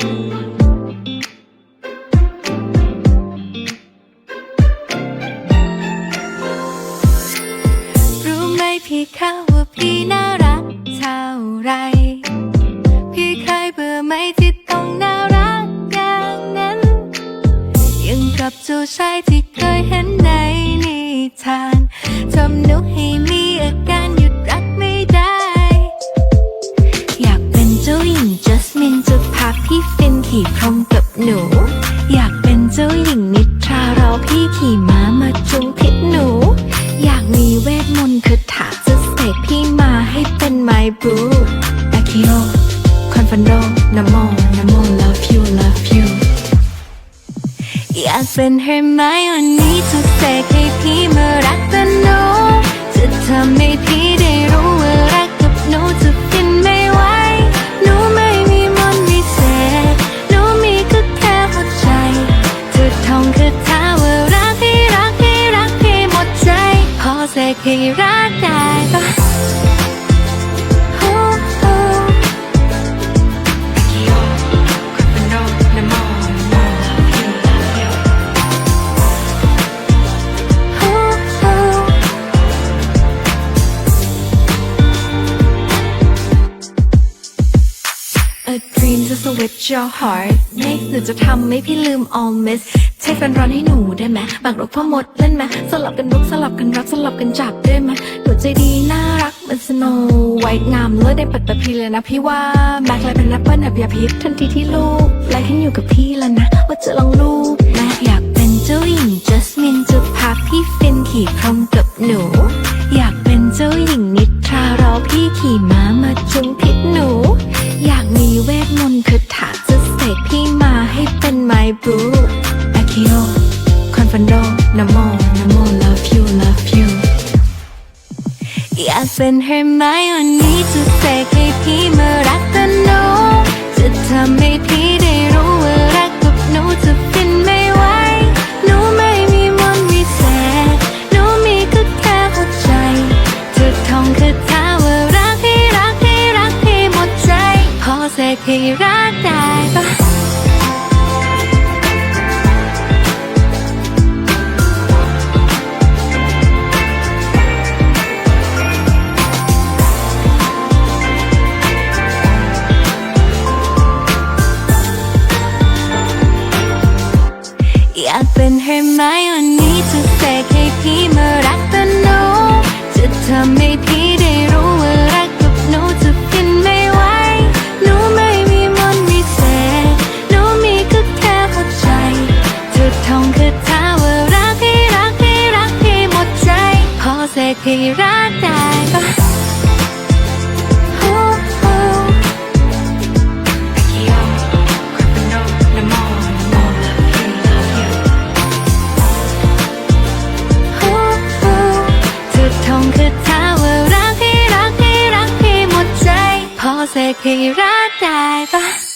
รู้ไหมพี่เขาว่าพี่น่ารักเท่าไร พี่เคยเบื่อไหมที่ต้องน่ารักอย่างนั้น ยังกับจ้าชายที่เคยเห็นในนิทาน หนู อยากเป็นเจ้าหญิงนิทรารอพี่ขี่ม้ามาจุงพิษหนู อยากมีเวทมนต์คาถาจะเสกพี่มาให้เป็นไมบูอาคิโอคอนฟันโดนโมนโม love you love you อยากเป็นเฮอร์ไมโอนี่จะเสกให้พี่มา ให้รัก Dream to switch your heart make หรือจะทำให้พี่ลืม all miss ใช้แฟนร้อนให้หนูได้ไหมบางรบพ่อมดเล่นไหมสลับกันรุกสลับกันรักสลับกันจับได้ไหมหนูใจดีน่ารักเหมือนสโนไวท์งามเลิศได้ปัดปัดพี่เลยนะพี่ว่าแม็กเลยเป็นแอปเปิ้ลแบบยาพิษทันทีที่ลูกไล่ขึ้นอยู่กับพี่แล้วนะ ว่าจะลองลูกแม็กอยากเป็นเจ้าหญิงจัสมินจะพาพี่ฟินขี่พรมกับหนู อยากเป็นเจ้าหญิงนิทรารอพี่ขี่ม้ามาจุงพิษหนู อยาก คาถาจะเสกพี่มาให้เป็นไมบูอาคิโอคอนฟันโดนโมนโม love you love you อยากเป็นเฮอร์ไมโอนี่จะเสกให้พี่มา พอเสกให้รักได้ ให้รักได้ปะโอ้โอ้โอ้โอ้เธอทองคาถาว่ารักให้รักให้รักให้หมดใจ พอเสกให้รักได้ปะ